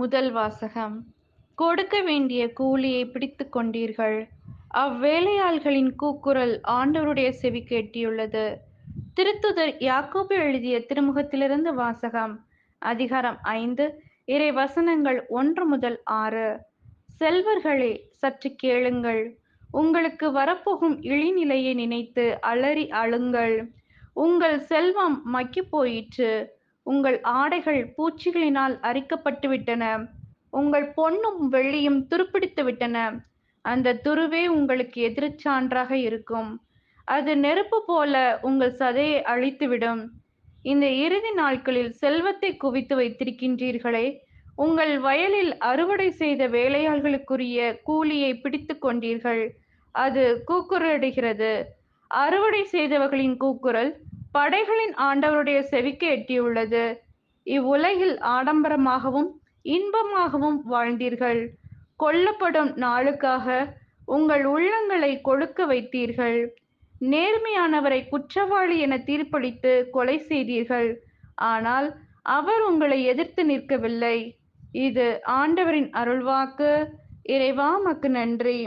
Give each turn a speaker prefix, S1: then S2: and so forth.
S1: முதல் வாசகம். கொடுக்க வேண்டிய கூலியை பிடித்து கொண்டீர்கள். அவ்வேலையாள்களின் கூக்குரல் ஆண்டவருடைய செவி கேட்டியுள்ளது. திருத்துதர் யாக்கோபு எழுதிய திருமுகத்திலிருந்து வாசகம். அதிகாரம் ஐந்து இறை வசனங்கள் ஒன்று முதல் ஆறு. செல்வர்களே சற்று கேளுங்கள். உங்களுக்கு வரப்போகும் இழிநிலையை நினைத்து அலறி அழுங்கள். உங்கள் செல்வம் மக்கி போயிற்று. உங்கள் ஆடைகள் பூச்சிகளினால் அரிக்கப்பட்டு விட்டன உங்கள் பொன்னும் வெள்ளியும் துருப்பிடித்து விட்டன அந்த துருவே உங்களுக்கு எதிர்ச்சான்றாக இருக்கும். அது நெருப்பு போல உங்கள் சதையை அழித்துவிடும். இந்த இறுதி நாட்களில் செல்வத்தை குவித்து வைத்திருக்கின்றீர்களே உங்கள் வயலில் அறுவடை செய்த வேலையாள்களுக்குரிய கூலியை பிடித்து கொண்டீர்கள். அது கூக்குரலிடுகிறது. அறுவடை செய்தவர்களின் கூக்குரல் படைகளின் ஆண்டவருடைய செவிக்கு எட்டியுள்ளது. இவ்வுலகில் ஆடம்பரமாகவும் இன்பமாகவும் வாழ்ந்தீர்கள். கொல்லப்படும் நாளுக்காக உங்கள் உள்ளங்களை கொடுக்க வைத்தீர்கள். நேர்மையானவரை குற்றவாளி என தீர்ப்பளித்து கொலை செய்தீர்கள். ஆனால் அவர் உங்களை எதிர்த்து நிற்கவில்லை. இது ஆண்டவரின் அருள்வாக்கு. இறைவாமக்கு நன்றி.